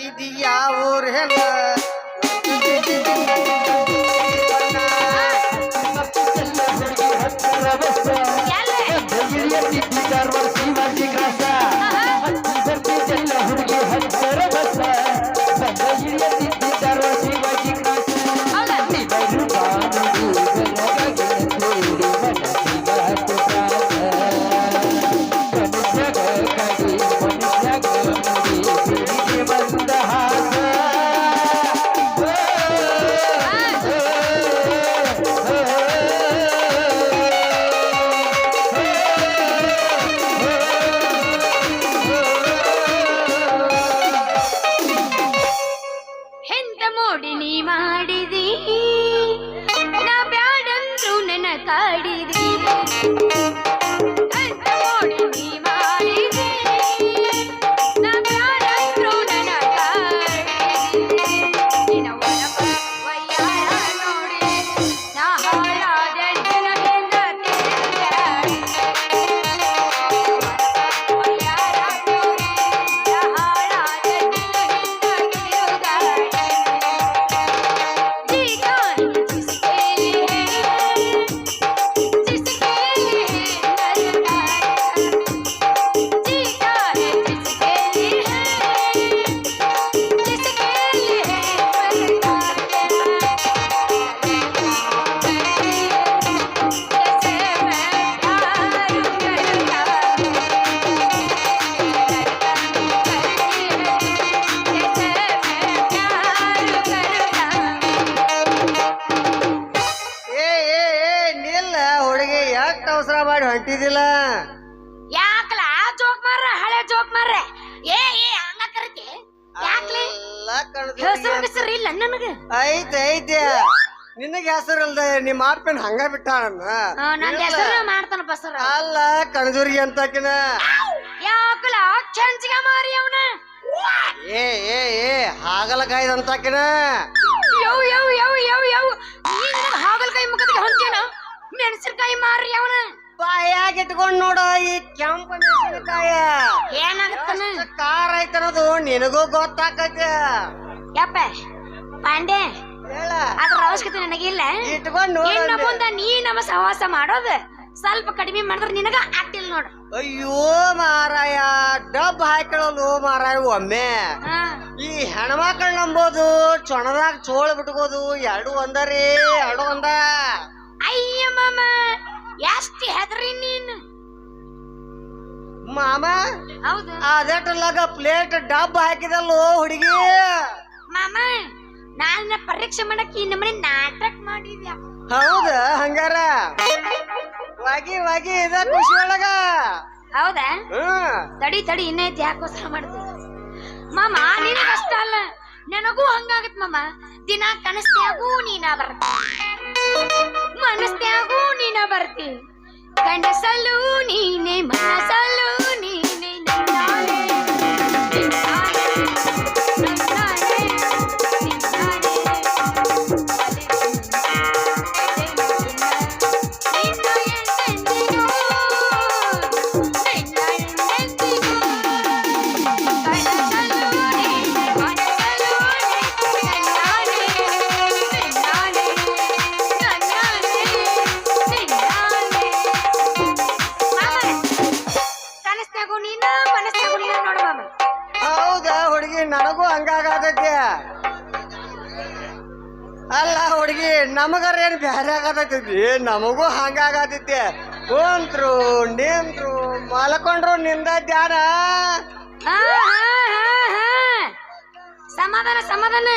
滴滴呀 ಹೆಸರಲ್ದ ನಿಮ್ಮ ಅಪ್ಪನ ಹಂಗ ಬಿಟ್ಟ ನನ್ನ ಹೆಸರು ಮಾಡ್ತಾನ ಸರ್. ಅಲ್ಲ ಕಣಜೂರಿಗೆ ಅಂತಕಿನ. ಯಾಕಲ ಚಂಚಿಗೆ ಮಾರಿ ಅವನ. ಏ ಏ ಏ ಹಾಗಲಕಾಯ್ದ ಅಂತಕಿನ. ಯವ್ ಯವ್ ಯವ್ ಯವ್ ಯವ್ ನೀ ನನಗ ಹಾಗಲಕಾಯಿ ಮುಖದಿಗೆ ಹೊಂತೇನ ಮೆಣಸಿನಕಾಯಿ ಮಾರಿ ಅವನ. ಬಾಯಾಗ ಇಟ್ಕೊಂಡ್ ನೋಡ ಈ ಕೆಂಪು ಮೆಣಸಿನಕಾಯ. ಏನಾಗತ್ತನ? ಕಾರ್ ಐತನದು ನಿನಗೂ ಗೊತ್ತಾಕೈತೆ. ಯಪ್ಪ ಪಾಂಡೆ ಅದ್ರ ಅವಶ್ಯಕತೆ ನನಗಿಲ್ಲ ಇಟ್ಕೊಂಡ್ ಇಟ್ಕೊಂಡು ಮುಂದ ನೀ ನಮ್ಮ ಸಹವಾಸ ಮಾಡೋದು ಸ್ವಲ್ಪ ಕಡಿಮೆ ಮಾಡಿದ್ರೆ ನಿನಗ ಆಗ್ತಿಲ್ಲ ನೋಡು. ಅಯ್ಯೋ ಮಾರಾಯ ಡಬ್ ಹಾಕೊಳ್ಳಲು ಮಾರಾಯ ಒಮ್ಮೆ. ಹಾ. ಈ ಹೆಣ್ಮಕ್ಳು ನಂಬೋದು ಚೊಣದಾಗ ಚೋಳ ಬಿಟ್ಕೋದು ಎರಡು ಒಂದರಿ ಎರಡು ಒಂದ. ಅಯ್ಯ ಮಾಮ ಎಷ್ಟು ಹೆದ್ರಿ ನೀನು? ಮಾಮ ಹೌದು. ಲಗ ಪ್ಲೇಟ್ ಡಬ್ ಹಾಕಿದಲ್ಲೋ ಹುಡುಗಿ? ಮಾಮ ನಾನು ಪರೀಕ್ಷೆ ಮಾಡಕ್ಕೆ ಈ ನಮ್ಮನೆ ನಾಟಕ ಮಾಡಿದ್ಯಾ? ಹೌದ ಹಂಗಾರ. ವಾಗಿ ವಾಗಿ ಇದ ಖುಷಿ ಒಳಗ. ಹೌದಾ? ಹ್ಮ್. ತಡಿ ತಡಿ ಇನ್ನೈತಿ ಯಾಕೋಸ್ಕರ ಮಾಡ್ತೀವಿ ಮಾಮ ಕಷ್ಟ ಅಲ್ಲ. ನನಗೂ ಹಂಗಾಗತ್ ಮಾಮ. ದಿನ ಕನಸ್ತ್ಯಾಗೂ ನೀನ ಬರ್ತಿ. ಮನಸ್ತ್ಯಾಗೂ ನೀನ ಬರ್ತಿ. ಕನಸಲ್ಲೂ ನೀನೆ ಮನಸಲ್ಲೂ ನಮಗಾರ ಏನ್ ಬ್ಯಾರೆ ಆಗತೈತಿ ನಮಗೂ ಹಂಗಾಗತೈತಿ ಕುಂತ್ರು ನಿಂತ್ರು ಮಲ್ಕೊಂಡ್ರು ನಿಂದ ಧ್ಯಾನ. ಸಮಾಧಾನ ಸಮಾಧಾನ.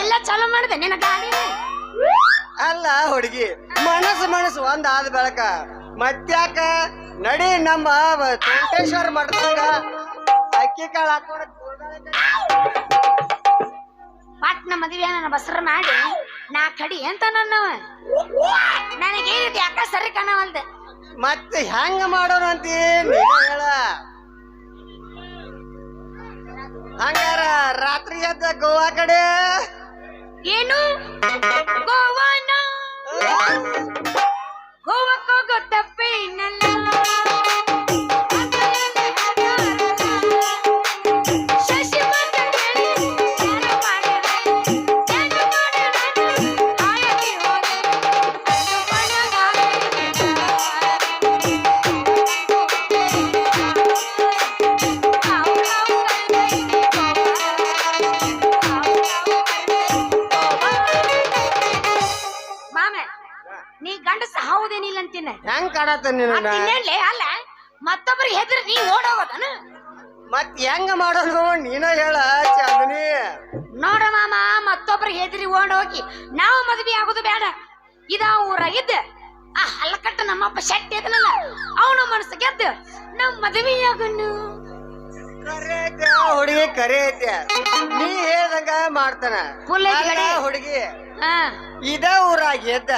ಎಲ್ಲ ಚಾಲೂ ಮಾಡಿದೆ ನಿನ್ನ ಗಾಡಿ. ಅಲ್ಲ ಹುಡುಗಿ ಮನಸ್ಸು ಮನಸ್ಸು ಒಂದ್ ಆದ ಬೆಳಕ. ಮತ್ತ್ಯಾಕ ನಡಿ ನಮ್ಮ ವೆಂಕಟೇಶ್ವರ ಮಠದಾಗ ಅಕ್ಕಿ ಕಾಳು ಹಾಕೊಂಡ ಪಾಟ್ನ ಮದುವೆ ನನ್ನ ಬಸರ ಮಾಡಿ. ನಾ ಕಡಿ ಎಂತ ನನ್ನವ ನನಗೇನಿದೆ ಯಾಕ ಸರಿ ಕಣವಲ್ದ. ಮತ್ತೆ ಹೆಂಗ ಮಾಡೋಣ ಅಂತ? ಹೇಳ. ಹಂಗಾರ ರಾತ್ರಿ ಎದ್ದ ಗೋವಾ ಕಡೆ? ಏನು? ಗೋವಾನ? ಗೋವಕ್ಕೆ ಗೊತ್ತಪ್ಪ ತಪ್ಪೇನಲ್ಲ. ಕಾಣತ್ತ ನಿನ್ನ ಅಲ್ಲ ಮತ್ತೊಬ್ಬರಿಗೆ ಹೆದರಿ ನೀ ಓಡೋಗೋದನ? ಮತ್ ಹೆಂಗ ಮಾಡೋದು ನೀನ ಹೇಳ ಚಾಂದಿನಿ. ನೋಡ ಮಾಮ ಮತ್ತೊಬ್ಬರಿಗೆ ಹೆದರಿ ಹೋಗಿ ನಾವು ಮದ್ವೆ ಆಗೋದು ಬೇಡ. ಇದ ಊರಾಗಿದ್ದ ಆ ಹಲ್ಲಕಟ್ಟ ನಮ್ಮಪ್ಪ ಶೆಟ್ಟಿ ಅದನಲ್ಲ ಅವನ ಮನಸ್ಸು ಗೆದ್ದು ನಮ್ ಮದ್ವೆ ಆಗೋನು ಕರೆ ಐತೆ ಹುಡುಗಿ ಕರೆ ಐತೆ ನೀ ಹೇಳ್ದಂಗ ಮಾಡ್ತಾನ. ಐತಿ ಅಲ್ಲ ಹುಡುಗಿ. ಇದ ಊರಾಗ ಎದ್ದ.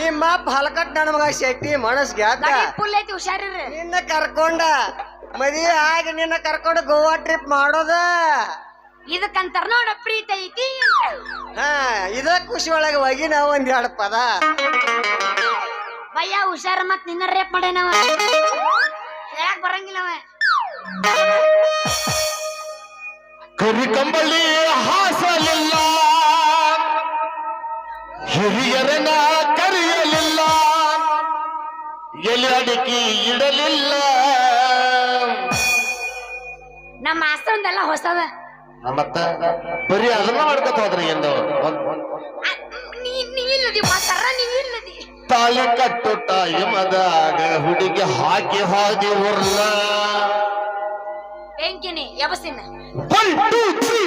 ನಿಮ್ಮ ಫಲಕಟ್ ನನ್ನ ಮಗ ಶೆಟ್ಟಿ ಮನಸ್ ಗೆದ್ದ ಫುಲ್ ಐತಿ ಹುಷಾರಿರ್ರಿ ನಿನ್ನ ಕರ್ಕೊಂಡ. ಮದುವೆ ಆಗಿ ನಿನ್ನ ಕರ್ಕೊಂಡು ಗೋವಾ ಟ್ರಿಪ್ ಮಾಡೋದ. ಇದಕ್ಕಂತಾರ ನೋಡ ಪ್ರೀತಿ ಐತಿ. ಹಾ ಇದ ಖುಷಿ ಒಳಗೆ ಹೋಗಿ ನಾವು ಒಂದ್ ಎರಡು ಪದ. ಭಯ ಹುಷಾರ ಮತ್ ನಿನ್ನ ರೇಪ್ ಮಾಡೇನವ ಹೇಳಕ್ ಬರಂಗಿಲ್ಲವ ಕರಿಕಂಬಳಿ ಹಾಸಲಿಲ್ಲ ಹಿರಿಯರನ ಕರೆಯಲಿಲ್ಲ ಎಲೆ ಅಡಿಕೆ ಇಡಲಿಲ್ಲ. ನಮ್ಮ ಆಸ್ತ್ರದೆಲ್ಲ ಹೊಸದ. ಮತ್ತ ಬರೀ ಅದನ್ನ ಮಾಡ್ಕೊತ ಹೋದ್ರಿ ಎಂದು. ನೀ ನೀ ನೀವಿಲ್ಲದಿ ಮಾತಾರ ನೀವಿಲ್ಲದಿ ತಾಳಿ ಕಟ್ಟು ಟೈಮದಾಗ ಹುಡುಗಿ ಹಾಕಿ ಹಾದಿ ಉರ್ಲ. ಬೆಂಕಿನಿ ಯಬಸಿನ ಒನ್ ಟೂ ತ್ರೀ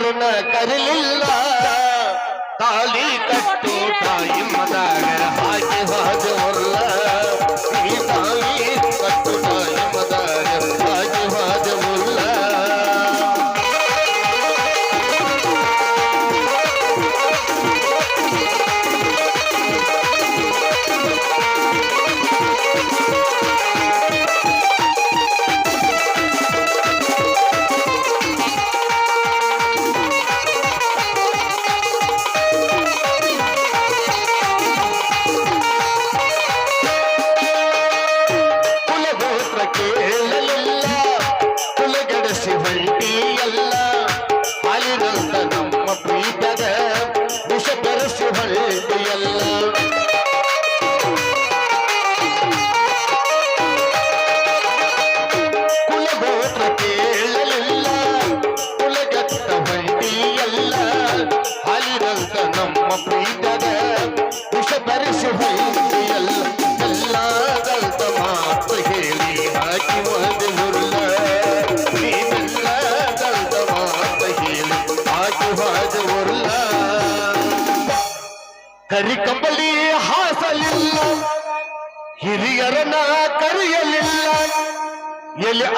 ಹಿರಿಯರನ್ನ ಕರಲಿಲ್ಲ. ತಾಳಿ ಕಟ್ಟು ತಾಯಿಮ್ಮದಾಗ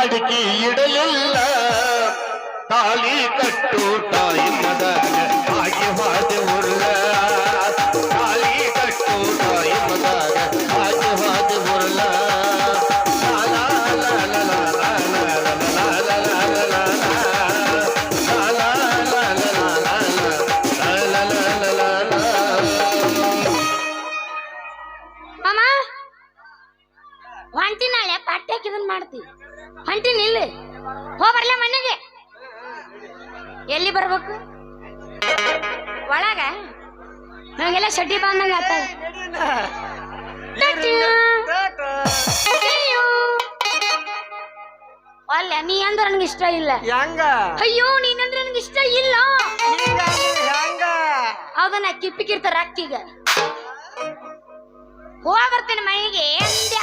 ಮಡಿಕೆ ಇಡಲಿಲ್ಲ. ತಾಲಿ ಕಟ್ಟು ತಾಯಿ ಬರ್ಬೇಕು? ಒಳಗ? ನಂಗೆಲ್ಲ ಶಡ್ಡಿ ಬಂದಂಗ ಆತ ಅಲ್ಲ ನೀ ಅಂದ್ರೆ ನನಗೆ ಇಷ್ಟ ಇಲ್ಲ. ಹೆಂಗ ಅಯ್ಯೋ ನೀನಂದ್ರೆ ನನಗೆ ಇಷ್ಟ ಇಲ್ಲ. ಹಿಂಗ ಅದನ್ನ ಕಿಪ್ಪಿಕಿರ್ತಾರ ಅಕ್ಕಿಗ. ಹೋಗ ಬರ್ತೇನೆ ಮನೆಗೆ ಅಂದ್ಯ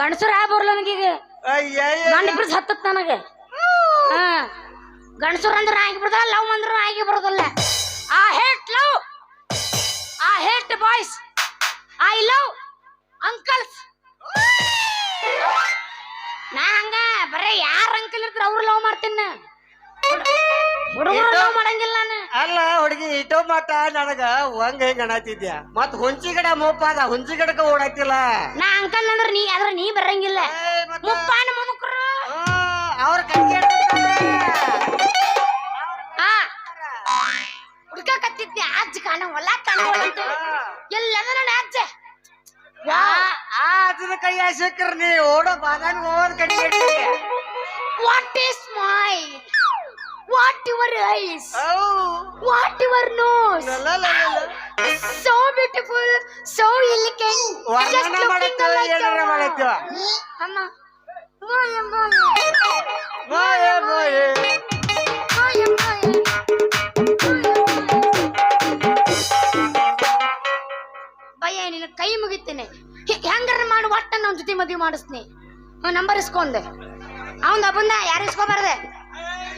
ಗಂಡಸರ ಹಾ ಬರ್ಲ ನನಗೀಗ? ಗಂಡ ಇಬ್ರು ಸತ್ತತ್ ನನಗೆ. ಹಾ. ಗಂಡಸರು ಅಂದ್ರೆ ಆಗಿ ಬರ್ತಲ್ಲ ಲವ್ ಅಂದ್ರ ಆಗಿ ಬರೋದು ಮಠ ನನಗ ಒಂಗ್ ಹೆಂಗ್ ಅಣತಿದ್ಯ ಮತ್ ಹುಂಚಿಗಡ ಮೋಪ ಅದ ಹುಂಚಿಗಡಕ ಓಡಾತಿಲ್ಲ ನಾ ಅಂಕಲ್ ಅಂದ್ರ ನೀ ಆದ್ರ ನೀ ಬರಂಗಿಲ್ಲ. ಮುಪ್ಪಾನ ಮುಮುಕ್ರು. ಅವ್ರ ಕೈಗೆ ಹುಡ್ಕ ಕತ್ತಿದ್ದೆ ಅಜ್ಜ ಕಾಣ ಹೊಲ ಕಾಣ ಎಲ್ಲದ ನನ್ನ ಅಜ್ಜ. ಆ ಅಜ್ಜನ ಕೈಯ ಸಿಕ್ಕ್ರ ನೀ ಓಡೋ ಬಾದಾನ ಹೋಗೋದ್ ಕಟ್ಟಿ what is what your eyes what your nose so beautiful so elegant ವರ್ಣನ ಮಾಡತ್ತೇವ ಏನಾರ ಮಾಡತ್ತೇವ ಅಮ್ಮ ಮೋಯ ಮೋಯ ಮೋಯ ಮೋಯ ಮೋಯ ಮೋಯ ಭಯ ನಿನ್ನ ಕೈ ಮುಗಿತೇನೆ. ಹೆಂಗಾರ ಮಾಡಿ ಒಟ್ಟ ನನ್ನ ಜೊತೆ ಮದುವೆ ಮಾಡಿಸ್ತೀನಿ. ನಂಬರ್ ಇಸ್ಕೊಂಡೆ. ಅವನ ಅಬ್ಬಂದ ಯಾರು ಇಸ್ಕೊಬಾರ್ದೆ?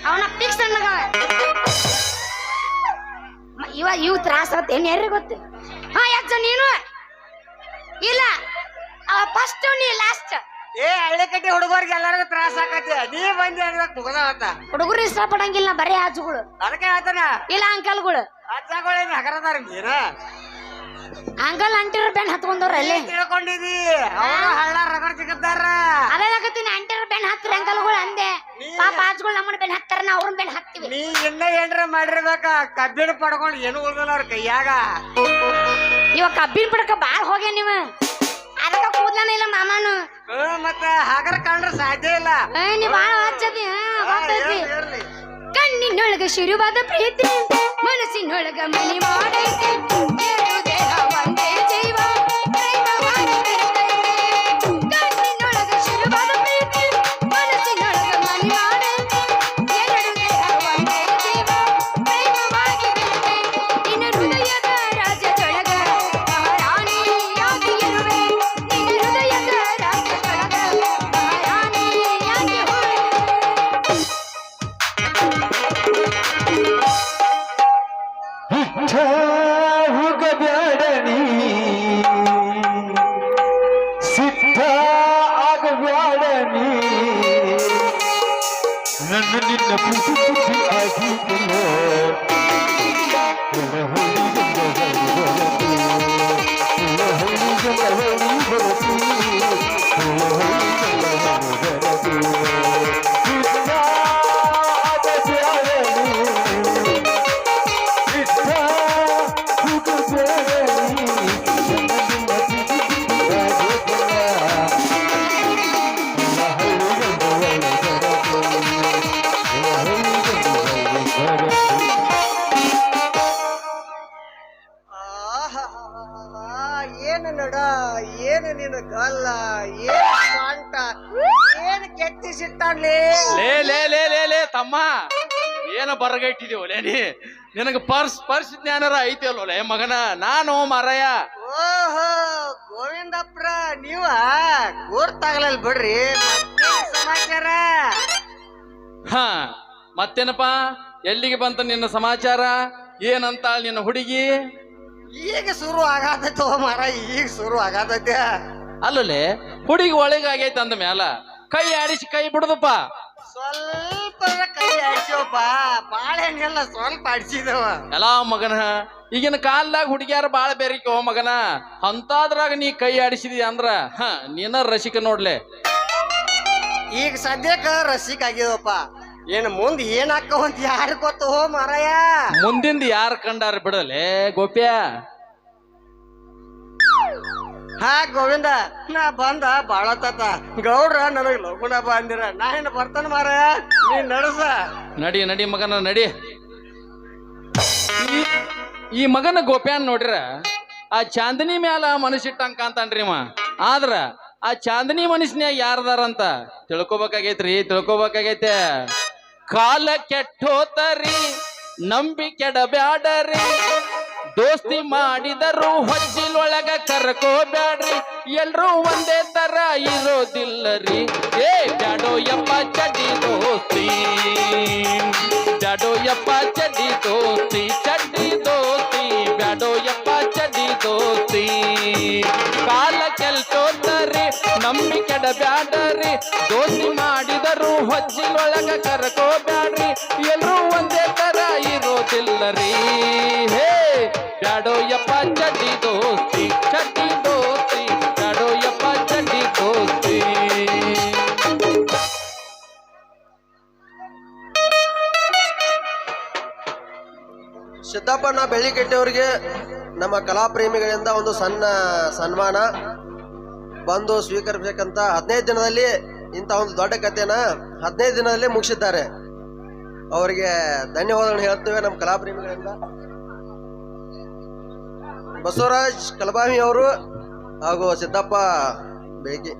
ಅವನ ಪಿಕ್ಸ್ ಮ- ಇವ ಇವ್ ತ್ರಾಸ ಏನ್ ಯಾರಿಗೆ ಗೊತ್ತು? ಹಾ ಯಾಕ ನೀನು? ಇಲ್ಲ. ಫಸ್ಟ್ ನೀ ಲಾಸ್ಟ್ ಏ ಹಳ್ಳಿ ಕಟ್ಟಿ ಹುಡುಗರಿಗೆ ಎಲ್ಲರಿಗೂ ತ್ರಾಸ ಆಕತಿ. ನೀ ಬಂದಿ ಅಂದ್ರೆ ಮುಗದ ಆತ. ಹುಡುಗರು ಇಷ್ಟಪಡಂಗಿಲ್ಲ ಬರೀ ಆಜುಗಳು ಅದಕ್ಕೆ ಹೇಳ್ತಾನ. ಇಲ್ಲ ಅಂಕಲ್ಗಳು ಅಜ್ಜಗಳೇನ್ ಹಗರದಾರ ನೀನ? ಅಂಕಲ್ ಅಂಟಿರ ಬೆನ್ ಹತ್ಕೊಂಡವ್ರ ಅಲ್ಲಿ. ತಿಳ್ಕೊಂಡಿದಿ? ಅವರು ಹಳ್ಳ ರಗಡ್ ಸಿಗತ್ತಾರ? ಅದೇನಾಗತ್ತೀನಿ ಅಂಟಿರ ಬೆನ್ ಹತ್ತಿರ ಅಂಕಲ್ಗಳು ಅಂದೆ. ಪಾಪ ಆಜ್ಗಳು ನಮ್ಮನ್ನ ಬೆನ್ ಹತ್ತಾರ ನಾ ಅವ್ರನ್ನ ಬೆನ್ ಹತ್ತೀವಿ. ನೀ ಇನ್ನ ಏನ್ರ ಮಾಡಿರ್ಬೇಕ? ಕಬ್ಬಿಣ ಪಡ್ಕೊಂಡು ಏನು ಉಳ್ದಲ್ಲ ಅವ್ರ ಕೈಯಾಗ. ಇವ ಕಬ್ಬಿನ ಪಡಕ ಬಾಳ್ ಹೋಗ್ಯ ನೀವ. ಅದಕ್ಕ ಕೂದ್ಲನ ಇಲ್ಲ ಮಾಮಾನು. ಮತ್ತೆ ಹಗರ ಕಂಡ್ರ ಸಾಧ್ಯ ಇಲ್ಲ. ನೀ ಬಾಳ ಹಚ್ಚದಿ ಗೊತ್ತೈತಿ. ಕಣ್ಣಿನೊಳಗ ಶುರುವಾದ ಪ್ರೀತಿ ಮನಸ್ಸಿನೊಳಗ ಮನಿ ಮಾಡೈತೆ. ಸಾಂಟ ಏನು ಕೆತ್ತಿ ಸಿಟ್ಟಾಡ್ಲಿ ಲೇ ಲೇ ಲೇ ಲೇ ಲೇ ತಮ್ಮ ಏನ ಬರಗೈಟಿದೀವಲೆ ನೀ. ನಿನಗೆ ಪರ್ಸ್ ಪರ್ಸ್ ಜ್ಞಾನರ ಐತಿ ಅಲ್ಲೋಲೆ ಮಗನ. ನಾನು ಮಾರಾಯ. ಓಹೋ ಗೋವಿಂದಪ್ರ ನೀವ ಗುರ್ತಾಗ್ಲಲ್ ಬಿಡ್ರಿ. ಮತ್ತೇನ್ ಸಮಾಚಾರ? ಹಾ ಮತ್ತೇನಪ್ಪ? ಎಲ್ಲಿಗೆ ಬಂತ ನಿನ್ನ ಸಮಾಚಾರ? ಏನಂತ ನಿನ್ನ ಹುಡುಗಿ? ಈಗ ಶುರು ಆಗತ್ತೋ ಮಾರ ಈಗ ಶುರು ಆಗತೈತೆ ಅಲ್ಲಲೆ ಹುಡುಗಿ ಒಳಗಾಗೈತೆ ಅಂದ ಮ್ಯಾಲ. ಕೈ ಆಡಿಸಿ ಕೈ ಬಿಡುದಪ್ಪ. ಸ್ವಲ್ಪ ಕೈ ಸ್ವಲ್ಪ ಆಡ್ಸಿದವ ಎಲ್ಲ ಮಗನ ಈಗಿನ ಕಾಲದಾಗ ಹುಡುಗಿಯಾರ ಬಾಳ ಬೇರಿಕೋ ಮಗನ. ಅಂತಾದ್ರಾಗ ನೀ ಕೈ ಆಡಿಸಿದಿ ಅಂದ್ರ ಹ ನೀನ ರಸಿಕ ನೋಡ್ಲೆ. ಈಗ ಸದ್ಯಕ್ಕ ರಸಿಕ ಆಗಿದವಪ್ಪ. ಏನ್ ಮುಂದ್ ಏನ್ ಹಾಕವಂತ ಯಾರು ಗೊತ್ತು ಮಾರಾಯ? ಮುಂದಿಂದ ಯಾರು ಕಂಡಾರ ಬಿಡಲೇ ಗೋಪ್ಯ? ಹಾ, ಗೋವಿಂದ, ನಾ ಬಂದ ಬಾಳತ್ತ ಗೌಡ್ರ ನನಗ್ ಲಗುನ ಬಂದಿರ. ನಾ ಏನ್ ಬರ್ತಾನ ಮಾರ. ನೀ ನಡಸ. ನಡಿ ನಡಿ ಮಗನ, ನಡಿ. ಈ- ಈ ಮಗನ ಗೋಪ್ಯಾನ್ ನೋಡ್ರ, ಆ ಚಾಂದಿನಿ ಮ್ಯಾಲ ಮನಸ್ಸಿಟ್ಟಂಕ ಕಾಂತಾನ್ರಿ ಅವ ಆದ್ರ, ಆ ಚಾಂದಿನಿ ಮನಸ್ಸಿನ್ಯಾಗ ಯಾರದಾರಂತ ತಿಳ್ಕೊಬೇಕಾಗೈತ್ರಿ, ತಿಳ್ಕೊಬೇಕಾಗೈತೆ. ಕಾಲ ಕೆಟ್ಟೋತರಿ ನಂಬಿ ಕೆಡಬ್ಯಾಡರಿ. ದೋಸ್ತಿ ಮಾಡಿದರು ಹೊಜ್ಜಿಲೊಳಗ ಕರ್ಕೋಬ್ಯಾಡ್ರಿ. ಎಲ್ರೂ ಒಂದೇ ತರ ಇರೋದಿಲ್ಲರಿ. ಏ ಬ್ಯಾಡೋ ಯಪ್ಪ ಚಡ್ಡಿ ದೋಸ್ತಿ. ಬ್ಯಾಡೋ ಯಪ್ಪ ಚಡ್ಡಿ ದೋಸ್ತಿ ಚಡ್ಡಿ ದೋಸ್ತಿ. ಬ್ಯಾಡೋ ಯಪ್ಪ ಚಡ್ಡಿ ದೋಸ್ತಿ. ಕಾಲ ಕೆಲ್ತೋತರಿ ನಂಬಿ ಕೆಡಬ್ಯಾಡರಿ. ದೋಸ್ತಿ ಮಾಡಿದರು ಹೊಜ್ಜಿಲೊಳಗ ಕರ್ಕೋಬ್ಯಾಡ್ರಿ. ಎಲ್ರೂ ಒಂದೇ ತರ ಇರೋದಿಲ್ಲರಿ. ಸಿದ್ದಪ್ಪನ ಬೆಳ್ಳಿಕೆಟ್ಟೆಯವರಿಗೆ ನಮ್ಮ ಕಲಾಪ್ರೇಮಿಗಳಿಂದ ಒಂದು ಸಣ್ಣ ಸನ್ಮಾನ. ಬಂದು ಸ್ವೀಕರಿಸಬೇಕಂತ ಹದಿನೈದು ದಿನದಲ್ಲಿ ಇಂಥ ಒಂದು ದೊಡ್ಡ ಕಥೆನ ಹದಿನೈದು ದಿನದಲ್ಲಿ ಮುಗಿಸಿದ್ದಾರೆ. ಅವರಿಗೆ ಧನ್ಯವಾದಗಳನ್ನು ಹೇಳ್ತೇವೆ ನಮ್ಮ ಕಲಾಪ್ರೇಮಿಗಳಿಂದ. ಬಸವರಾಜ್ ಕಲಬಾವಿ ಅವರು ಹಾಗೂ ಸಿದ್ದಪ್ಪ ಬೆಳಗ್ಗೆ